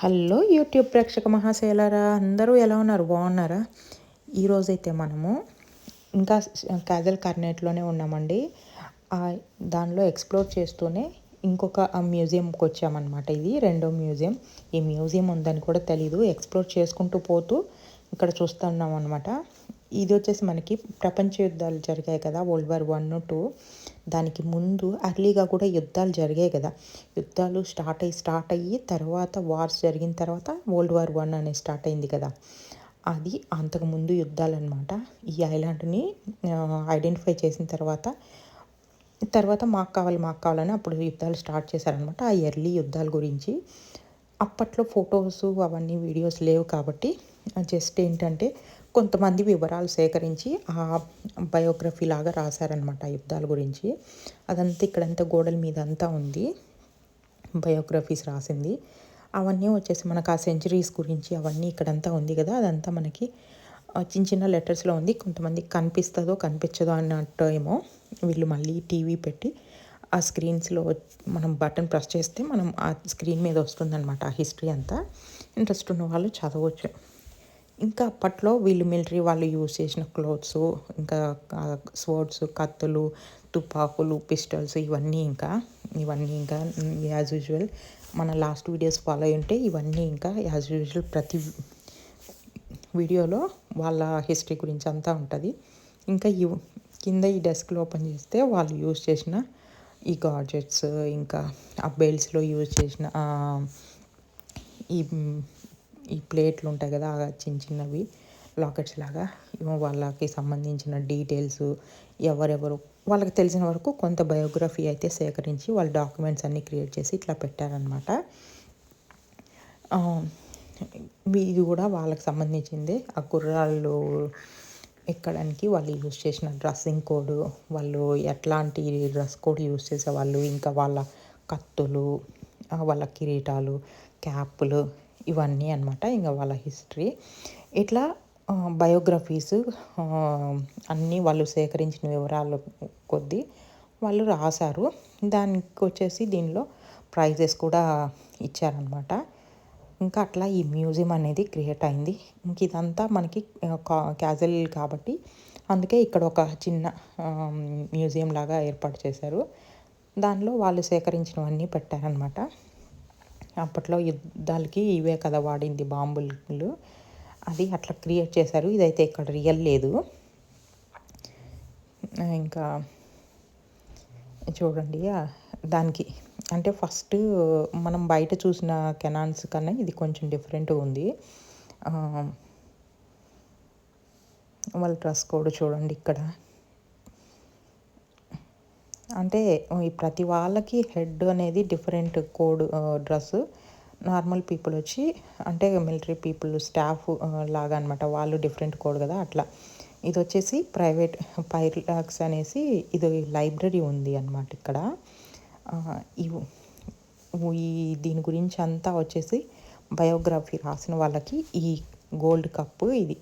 Hello YouTube ప్రేక్షక మహాశైలరా అందరూ ఎలా ఉన్నారు? బాగున్నారా? ఈరోజైతే మనము ఇంకా కాజల్ కార్నెట్లోనే ఉన్నామండి. దానిలో ఎక్స్ప్లోర్ చేస్తూనే ఇంకొక మ్యూజియంకి వచ్చామన్నమాట ఇది రెండో మ్యూజియం. ఈ మ్యూజియం ఉందని కూడా తెలీదు ఎక్స్ప్లోర్ చేసుకుంటూ పోతూ ఇక్కడ చూస్తున్నాం అనమాట ఇది వచ్చేసి మనకి ప్రపంచ యుద్ధాలు జరిగాయి కదా వరల్డ్ వార్ వన్ టూ దానికి ముందు అర్లీగా కూడా యుద్ధాలు జరిగాయి కదా. యుద్ధాలు స్టార్ట్ అయ్యి స్టార్ట్ అయ్యి తర్వాత వార్స్ జరిగిన తర్వాత వరల్డ్ వార్ వన్ అనేది స్టార్ట్ అయింది కదా. అది అంతకుముందు యుద్ధాలు అనమాట ఈ ఐలాండ్ని ఐడెంటిఫై చేసిన తర్వాత తర్వాత మాకు కావాలి మాకు కావాలని అప్పుడు యుద్ధాలు స్టార్ట్ చేశారనమాట ఆ ఎర్లీ యుద్ధాల గురించి. అప్పట్లో ఫొటోస్ అవన్నీ వీడియోస్ లేవు కాబట్టి జస్ట్ ఏంటంటే కొంతమంది వివరాలు సేకరించి ఆ బయోగ్రఫీ లాగా రాశారనమాట యుద్ధాల గురించి. అదంతా ఇక్కడంతా గోడల మీద అంతా ఉంది. బయోగ్రఫీస్ రాసింది. అవన్నీ వచ్చేసి మనకు ఆ సెంచరీస్ గురించి అవన్నీ ఇక్కడంతా ఉంది కదా అదంతా మనకి చిన్న చిన్న లెటర్స్లో ఉంది. కొంతమంది కనిపిస్తుందో కనిపించదో అన్నట్టు ఏమో వీళ్ళు మళ్ళీ టీవీ పెట్టి ఆ స్క్రీన్స్లో మనం బటన్ ప్రెస్ చేస్తే మనం ఆ స్క్రీన్ మీద వస్తుందన్నమాట ఆ హిస్టరీ అంతా. ఇంట్రెస్ట్ ఉన్న వాళ్ళు చదవచ్చు. ఇంకా అప్పట్లో వీళ్ళు మిలిటరీ వాళ్ళు యూజ్ చేసిన క్లోత్స్ ఇంకా స్వర్డ్స్ కత్తులు తుపాకులు పిస్టల్స్ ఇవన్నీ ఇంకా ఇవన్నీ ఇంకా యాజ్ యూజువల్ మన లాస్ట్ వీడియోస్ ఫాలో అయి ఉంటే ఇవన్నీ ఇంకా యాజ్ యూజువల్ ప్రతి వీడియోలో వాళ్ళ హిస్టరీ గురించి అంతా ఉంటుంది. ఇంకా ఈ కింద ఈ డెస్క్లో ఓపెన్ చేస్తే వాళ్ళు యూజ్ చేసిన ఈ గాడ్జెట్స్ ఇంకా ఆ బెల్ట్స్లో యూజ్ చేసిన ఈ ఈ ప్లేట్లు ఉంటాయి కదా చిన్న చిన్నవి లాకెట్స్ లాగా. వాళ్ళకి సంబంధించిన డీటెయిల్స్ ఎవరెవరు వాళ్ళకి తెలిసిన వరకు కొంత బయోగ్రఫీ అయితే సేకరించి వాళ్ళ డాక్యుమెంట్స్ అన్నీ క్రియేట్ చేసి ఇట్లా పెట్టారనమాట ఇది కూడా వాళ్ళకి సంబంధించిందే. ఆ కుర్రాళ్ళు ఎక్కడానికి వాళ్ళు యూజ్ చేసిన డ్రెస్సింగ్ కోడ్ వాళ్ళు ఎట్లాంటి డ్రెస్ కోడ్ యూజ్ చేసేవాళ్ళు ఇంకా వాళ్ళ కత్తులు వాళ్ళ కిరీటాలు క్యాప్లు ఇవన్నీ అనమాట ఇంకా వాళ్ళ హిస్టరీ. ఇట్లా బయోగ్రఫీస్ అన్నీ వాళ్ళు సేకరించిన వివరాలు కొద్దీ వాళ్ళు రాశారు. దానికి వచ్చేసి దీనిలో ప్రైజెస్ కూడా ఇచ్చారనమాట ఇంకా అట్లా ఈ మ్యూజియం అనేది క్రియేట్ అయింది. ఇంక ఇదంతా మనకి క్యాజువల్ కాబట్టి అందుకే ఇక్కడ ఒక చిన్న మ్యూజియం లాగా ఏర్పాటు చేశారు. దానిలో వాళ్ళు సేకరించినవన్నీ పెట్టారనమాట అప్పట్లో యుద్ధాలకి ఇవే కదా వాడింది బాంబులు. అది అట్లా క్రియేట్ చేశారు. ఇదైతే ఇక్కడ రియల్ లేదు. ఇంకా చూడండి దానికి అంటే ఫస్ట్ మనం బయట చూసిన కెనాన్స్ కన్నా ఇది కొంచెం డిఫరెంట్గా ఉంది. వాళ్ళ డ్రెస్ కోడ్ చూడండి ఇక్కడ. అంటే ప్రతి వాళ్ళకి హెడ్ అనేది different code dress. Normal people వచ్చి అంటే మిలిటరీ పీపుల్ స్టాఫ్ లాగా అనమాట వాళ్ళు డిఫరెంట్ కోడ్ కదా అట్లా. ఇది వచ్చేసి ప్రైవేట్ పైర్లాక్స్ అనేసి ఇది లైబ్రరీ ఉంది అనమాట ఇక్కడ. ఈ దీని గురించి అంతా వచ్చేసి బయోగ్రఫీ రాసిన వాళ్ళకి ఈ గోల్డ్ కప్పు ఇది.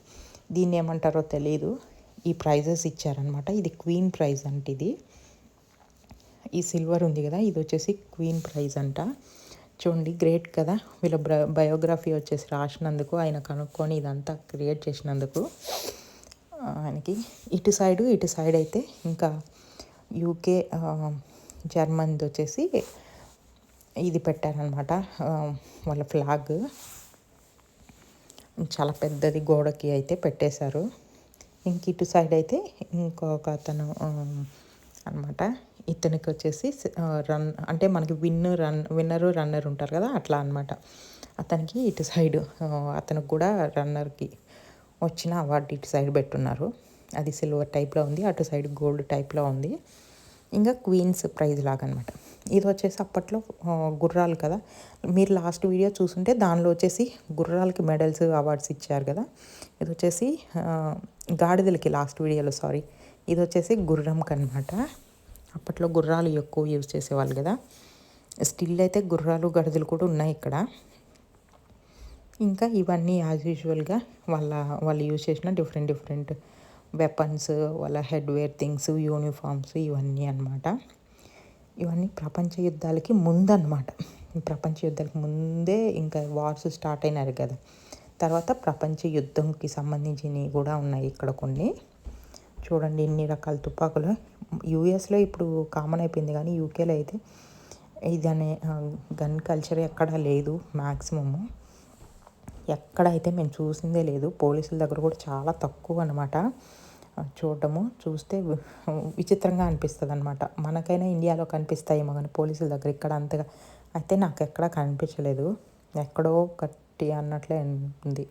దీన్ని ఏమంటారో తెలియదు ఈ ప్రైజెస్ ఇచ్చారనమాట ఇది క్వీన్ ప్రైజ్ అంటే ఇది. ఈ సిల్వర్ ఉంది కదా ఇది వచ్చేసి క్వీన్ ప్రైజ్ అంట. చూడండి గ్రేట్ కదా. వీళ్ళ బయోగ్రఫీ వచ్చేసి రాసినందుకు ఆయన కనుక్కొని ఇదంతా క్రియేట్ చేసినందుకు. ఆయనకి ఇటు సైడు ఇటు సైడ్ అయితే ఇంకా యూకే జర్మన్ది వచ్చేసి ఇది పెట్టారనమాట. వాళ్ళ ఫ్లాగ్. చాలా పెద్దది గోడకి అయితే పెట్టేశారు. ఇంక ఇటు సైడ్ అయితే ఇంకొక అతను అనమాట ఇతనికి వచ్చేసి రన్ అంటే మనకి విన్ రన్ విన్నరు రన్నర్ ఉంటారు కదా అట్లా అనమాట అతనికి ఇటు సైడ్ అతనికి కూడా రన్నర్కి వచ్చిన అవార్డు ఇటు సైడ్ పెట్టున్నారు. అది సిల్వర్ టైప్లో ఉంది అటు సైడ్ గోల్డ్ టైప్లో ఉంది. ఇంకా క్వీన్స్ ప్రైజ్ లాగా అనమాట ఇది వచ్చేసి అప్పట్లో గుర్రాలు కదా. మీరు లాస్ట్ వీడియో చూసుంటే దానిలో వచ్చేసి గుర్రాలకి మెడల్స్ అవార్డ్స్ ఇచ్చారు కదా. ఇది వచ్చేసి గాడిదలకి లాస్ట్ వీడియోలో సారీ. ఇది వచ్చేసి గుర్రంకి అనమాట అప్పట్లో గుర్రాలు ఎక్కువ యూజ్ చేసేవాళ్ళు కదా. స్టిల్ అయితే గుర్రాలు గడిదలు కూడా ఉన్నాయి ఇక్కడ. ఇంకా ఇవన్నీ యాజ్ యూజువల్గా వాళ్ళ వాళ్ళు యూజ్ చేసిన డిఫరెంట్ డిఫరెంట్ వెపన్స్ వాళ్ళ హెడ్వేర్ థింగ్స్ యూనిఫామ్స్ ఇవన్నీ అనమాట ఇవన్నీ ప్రపంచ యుద్ధాలకి ముందన్నమాట ప్రపంచ యుద్ధాలకు ముందే ఇంకా వార్స్ స్టార్ట్ అయినారు కదా. తర్వాత ప్రపంచ యుద్ధంకి సంబంధించినవి కూడా ఉన్నాయి ఇక్కడ కొన్ని. చూడండి ఎన్ని రకాల తుపాకులు. యూఎస్లో ఇప్పుడు కామన్ అయిపోయింది కానీ యూకేలో అయితే ఇది అనే గన్ కల్చర్ ఎక్కడా లేదు మ్యాక్సిమము ఎక్కడైతే మేము చూసిందే లేదు పోలీసుల దగ్గర కూడా చాలా తక్కువ అనమాట చూడటము చూస్తే విచిత్రంగా అనిపిస్తుంది అనమాట మనకైనా ఇండియాలో కనిపిస్తాయేమో కానీ పోలీసుల దగ్గర ఇక్కడ అంతగా అయితే నాకు ఎక్కడా కనిపించలేదు. ఎక్కడో కట్టి అన్నట్లే ఉంది.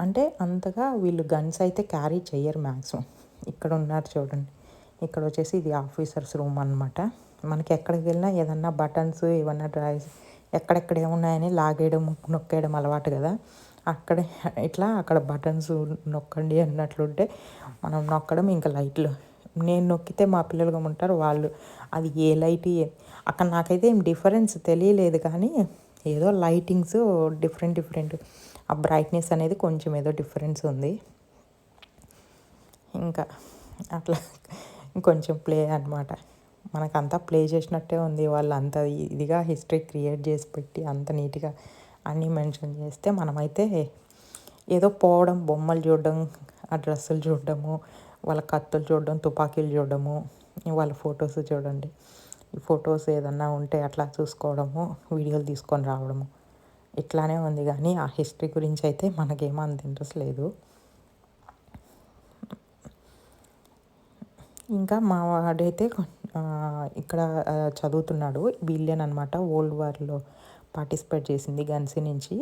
అంటే అంతగా వీళ్ళు గన్స్ అయితే క్యారీ చేయరు మ్యాక్సిమం ఇక్కడ ఉన్నారు చూడండి. ఇక్కడ వచ్చేసి ఇది ఆఫీసర్స్ రూమ్ అనమాట మనకి ఎక్కడికి వెళ్ళినా ఏదన్నా బటన్స్ ఏమన్నా డ్రైస్ ఎక్కడెక్కడ ఏమున్నాయని లాగేయడం నొక్కేయడం అలవాటు కదా. అక్కడే ఇట్లా అక్కడ బటన్స్ నొక్కండి అన్నట్లుంటే మనం నొక్కడం ఇంకా లైట్లు నేను నొక్కితే మా పిల్లలుగా ఉంటారు వాళ్ళు అది ఏ లైట్ అక్కడ నాకైతే ఏం డిఫరెన్స్ తెలియలేదు కానీ ఏదో లైటింగ్స్ డిఫరెంట్ డిఫరెంట్ ఆ బ్రైట్నెస్ అనేది కొంచెం ఏదో డిఫరెన్స్ ఉంది. ఇంకా అట్లా కొంచెం ప్లే అనమాట మనకంతా ప్లే చేసినట్టే ఉంది. వాళ్ళు అంత ఇదిగా హిస్టరీ క్రియేట్ చేసి పెట్టి అంత నీట్గా అన్నీ మెన్షన్ చేస్తే మనమైతే ఏదో పోవడం బొమ్మలు చూడడం ఆ డ్రెస్సులు చూడడము వాళ్ళ కత్తులు చూడడం తుపాకీలు చూడడము వాళ్ళ ఫొటోస్ చూడండి. ఈ ఫొటోస్ ఏదన్నా ఉంటే అట్లా చూసుకోవడము వీడియోలు తీసుకొని రావడము. ఇట్లానే ఉంది కానీ ఆ హిస్టరీ గురించి అయితే మనకేమో అంత ఇంట్రెస్ట్ లేదు. ఇంకా మా వాడైతే ఇక్కడ చదువుతున్నాడు. బిలియన్ అనమాట ఓల్డ్ వార్లో పార్టిసిపేట్ చేసింది గన్సీ నుంచి.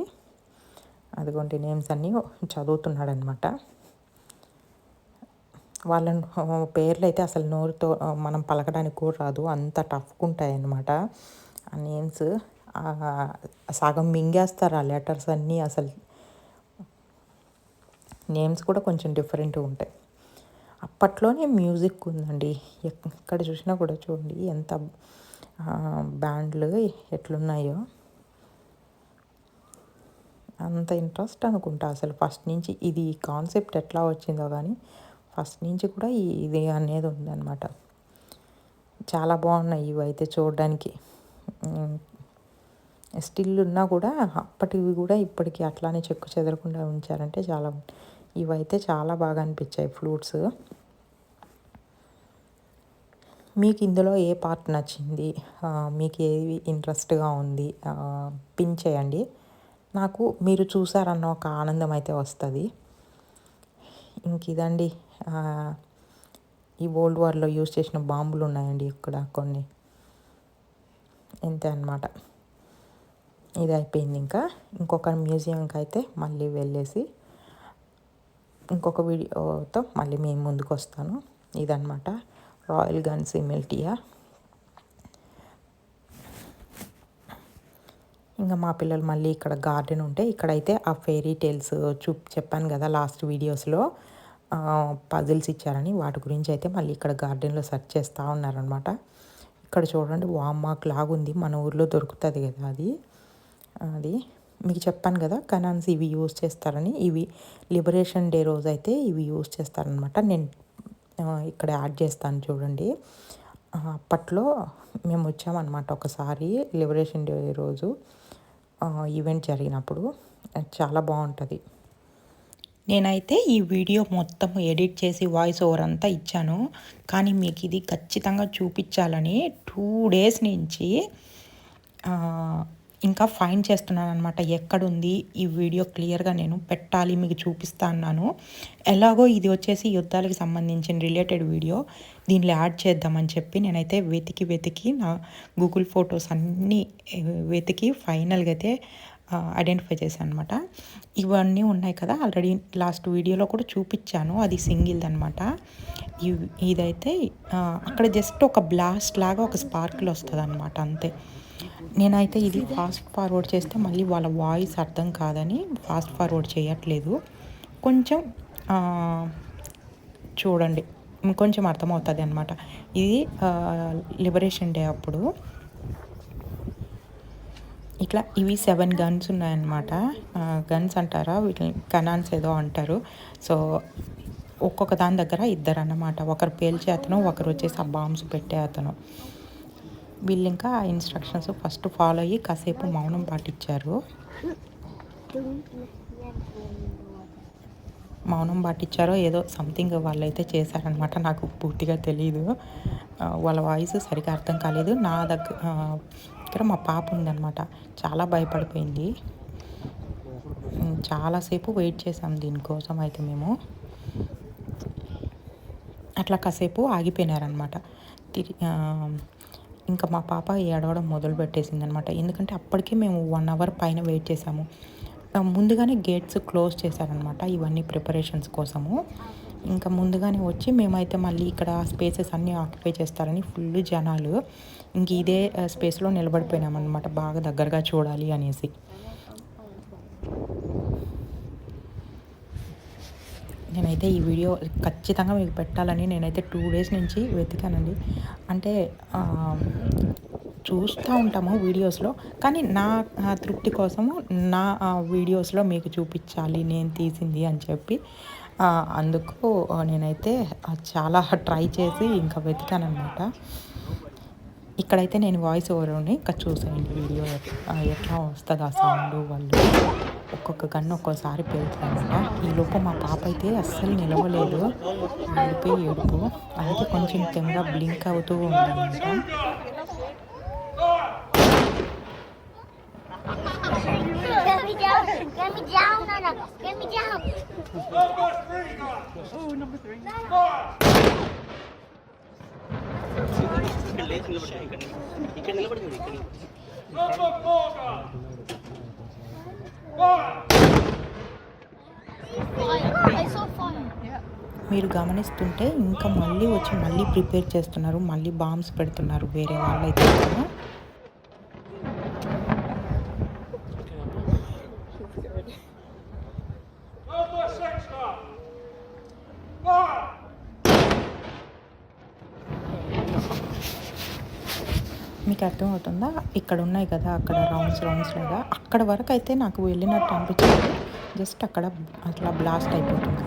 అదిగోండి నేమ్స్ అన్నీ చదువుతున్నాడు అనమాట వాళ్ళ పేర్లు అయితే అసలు నోరుతో మనం పలకడానికి కూడా రాదు. అంత టఫ్గా ఉంటాయి అన్నమాట ఆ నేమ్స్ సగం మింగేస్తారు ఆ లెటర్స్ అన్నీ అసలు. నేమ్స్ కూడా కొంచెం డిఫరెంట్గా ఉంటాయి. అప్పట్లోనే మ్యూజిక్ ఉందండి. ఎక్కడ చూసినా కూడా చూడండి ఎంత బ్యాండ్లు ఎట్లున్నాయో. అంత ఇంట్రెస్ట్ అనుకుంటా అసలు ఫస్ట్ నుంచి ఇది కాన్సెప్ట్ ఎట్లా వచ్చిందో కానీ ఫస్ట్ నుంచి కూడా ఇది అనేది ఉందన్నమాట. చాలా బాగున్నాయి ఇవి అయితే చూడడానికి స్టిల్ ఉన్నా కూడా అప్పటివి కూడా ఇప్పటికి అట్లానే చెక్కు చెదరకుండా ఉంచారంటే చాలా ఇవైతే చాలా బాగా అనిపించాయి ఫ్లూట్స్ మీకు ఇందులో ఏ పార్ట్ నచ్చింది? మీకు ఏది ఇంట్రెస్ట్గా ఉంది? పిన్ చేయండి. నాకు మీరు చూసారన్న ఒక ఆనందం అయితే వస్తుంది. ఇంక ఇదండి. ఈ ఓల్డ్ వార్లో యూజ్ చేసిన బాంబులు ఉన్నాయండి ఇక్కడ కొన్ని. ఇంతే అనమాట ఇది అయిపోయింది ఇంకా. ఇంకొక మ్యూజియంకి అయితే మళ్ళీ వెళ్ళేసి ఇంకొక వీడియోతో మళ్ళీ మేము ముందుకు వస్తాను. ఇదనమాట రాయల్ గన్స్ ఇమిల్టియా ఇంకా మా పిల్లలు మళ్ళీ ఇక్కడ గార్డెన్ ఉంటే ఇక్కడైతే ఆ ఫెయిరీ టేల్స్ చూ చెప్పాను కదా లాస్ట్ వీడియోస్లో పజిల్స్ ఇచ్చారని. వాటి గురించి అయితే మళ్ళీ ఇక్కడ గార్డెన్లో సెర్చ్ చేస్తూ ఉన్నారనమాట ఇక్కడ చూడండి వామ్మాక్ లాగుంది. మన ఊర్లో దొరుకుతుంది కదా అది. అది మీకు చెప్పాను కదా కనాన్స్ ఇవి యూజ్ చేస్తారని. ఇవి లిబరేషన్ డే రోజు అయితే ఇవి యూజ్ చేస్తారనమాట నేను ఇక్కడ యాడ్ చేస్తాను చూడండి. అప్పట్లో మేము వచ్చామన్నమాట ఒకసారి లిబరేషన్ డే రోజు ఈవెంట్ జరిగినప్పుడు. చాలా బాగుంటుంది. నేనైతే ఈ వీడియో మొత్తం ఎడిట్ చేసి వాయిస్ ఓవర్ అంతా ఇచ్చాను. కానీ మీకు ఇది ఖచ్చితంగా చూపించాలని టూ డేస్ నుంచి ఇంకా ఫైన్ చేస్తున్నాను అనమాట ఎక్కడుంది? ఈ వీడియో క్లియర్గా నేను పెట్టాలి మీకు చూపిస్తా అన్నాను. ఎలాగో ఇది వచ్చేసి యుద్ధాలకు సంబంధించిన రిలేటెడ్ వీడియో దీనిలో యాడ్ చేద్దామని చెప్పి నేనైతే వెతికి వెతికి నా గూగుల్ ఫొటోస్ అన్నీ వెతికి ఫైనల్గా అయితే ఐడెంటిఫై చేశాను అనమాట ఇవన్నీ ఉన్నాయి కదా ఆల్రెడీ లాస్ట్ వీడియోలో కూడా చూపించాను. అది సింగిల్ అనమాట ఇదైతే అక్కడ జస్ట్ ఒక బ్లాస్ట్ లాగా ఒక స్పార్కిల్ వస్తుంది అనమాట అంతే. నేనైతే ఇది ఫాస్ట్ ఫార్వర్డ్ చేస్తే మళ్ళీ వాళ్ళ వాయిస్ అర్థం కాదని ఫాస్ట్ ఫార్వర్డ్ చేయట్లేదు. కొంచెం చూడండి. కొంచెం అర్థమవుతుంది అనమాట ఇది లిబరేషన్ డే అప్పుడు ఇట్లా ఇవి సెవెన్ గన్స్ ఉన్నాయన్నమాట. గన్స్ అంటారా? వీటిని కనాన్స్ ఏదో అంటారు. సో ఒక్కొక్క దాని దగ్గర ఇద్దరు అన్నమాట ఒకరు పేల్చే అతను ఒకరు వచ్చేసి ఆ బాంబ్స్ పెట్టే అతను. వీళ్ళు ఇంకా ఆ ఇన్స్ట్రక్షన్స్ ఫస్ట్ ఫాలో అయ్యి కాసేపు మౌనం పాటించారు. మౌనం పాటించారో ఏదో సంథింగ్ వాళ్ళైతే చేశారనమాట నాకు పూర్తిగా తెలియదు వాళ్ళ వాయిస్ సరిగా అర్థం కాలేదు. నా దగ్గర దగ్గర మా పాప ఉందన్నమాట చాలా భయపడిపోయింది. చాలాసేపు వెయిట్ చేసాం దీనికోసం అయితే మేము. అట్లా కాసేపు ఆగిపోయినారనమాట తిరిగి ఇంకా మా పాప ఏడవడం మొదలు పెట్టేసింది అనమాట ఎందుకంటే అప్పటికే మేము వన్ అవర్ పైన వెయిట్ చేసాము. ముందుగానే గేట్స్ క్లోజ్ చేశారనమాట ఇవన్నీ ప్రిపరేషన్స్ కోసము. ఇంకా ముందుగానే వచ్చి మేమైతే మళ్ళీ ఇక్కడ స్పేసెస్ అన్నీ ఆక్యుపై చేస్తారని ఫుల్ జనాలు ఇంక ఇదే స్పేస్లో నిలబడిపోయినామన్నమాట బాగా దగ్గరగా చూడాలి అనేసి. నేనైతే ఈ వీడియో ఖచ్చితంగా మీకు పెట్టాలని నేనైతే టూ డేస్ నుంచి వెతికానండి. అంటే చూస్తూ ఉంటాము వీడియోస్లో కానీ నా తృప్తి కోసము నా వీడియోస్లో మీకు చూపించాలి నేను తీసింది అని చెప్పి అందుకు నేనైతే చాలా ట్రై చేసి ఇంకా వెతికానమాట ఇక్కడైతే నేను వాయిస్ ఓవర్ని ఇంకా చూసేయండి వీడియో ఎట్లా ఎట్లా వస్తుంది ఆ సౌండ్ వాళ్ళు. ఒక్కొక్క గన్ను ఒక్కోసారి పేలుతుందన్నమాట ఈ లోపు మా పాప అయితే అస్సలు నిలవలేదు. ఏడిపోయి ఏడుపు. అయితే కొంచెం కెమెరా బ్లింక్ అవుతూ ఉందన్నమాట. ఇక్కడ నిలబడి ఇక్కడ నిలబడి మీరు గమనిస్తుంటే ఇంకా మళ్ళీ వచ్చి మళ్ళీ ప్రిపేర్ చేస్తున్నారు మళ్ళీ బాంబ్స్ పెడుతున్నారు వేరే వాళ్ళు అయితే కూడా. Number six now. Fire! మీకు అర్థమవుతుందా? ఇక్కడ ఉన్నాయి కదా అక్కడ రౌండ్స్ రౌండ్స్ లాగా. అక్కడ వరకు అయితే నాకు వెళ్ళినట్టు అనిపించింది జస్ట్ అక్కడ అట్లా బ్లాస్ట్ అయిపోతుంది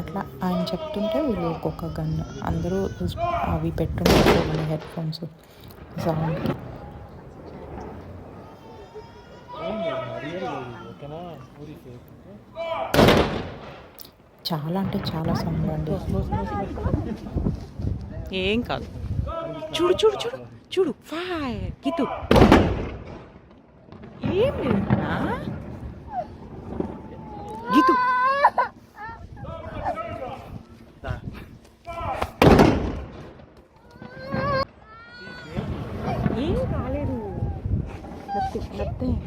అట్లా ఆయన చెప్తుంటే వీళ్ళు ఒక్కొక్క గన్ అందరూ అవి పెట్టుంటారు హెడ్ ఫోన్స్ సౌండ్కి చాలా అంటే చాలా సౌండ్ అండి. ఏం కాదు. చూడు చూడు చూడు చూడు. ఫైర్ గితు ఏం గీతు ఏం కాలేదు. నథింగ్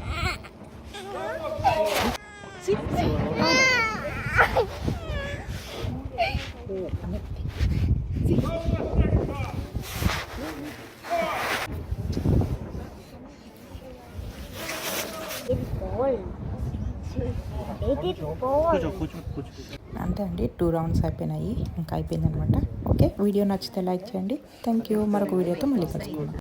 అంతే అండి టూ రౌండ్స్ అయిపోయినాయి ఇంకా అయిపోయింది అనమాట ఓకే వీడియో నచ్చితే లైక్ చేయండి. థ్యాంక్ యూ మరొక వీడియోతో మళ్ళీ కలుసుకుందాం.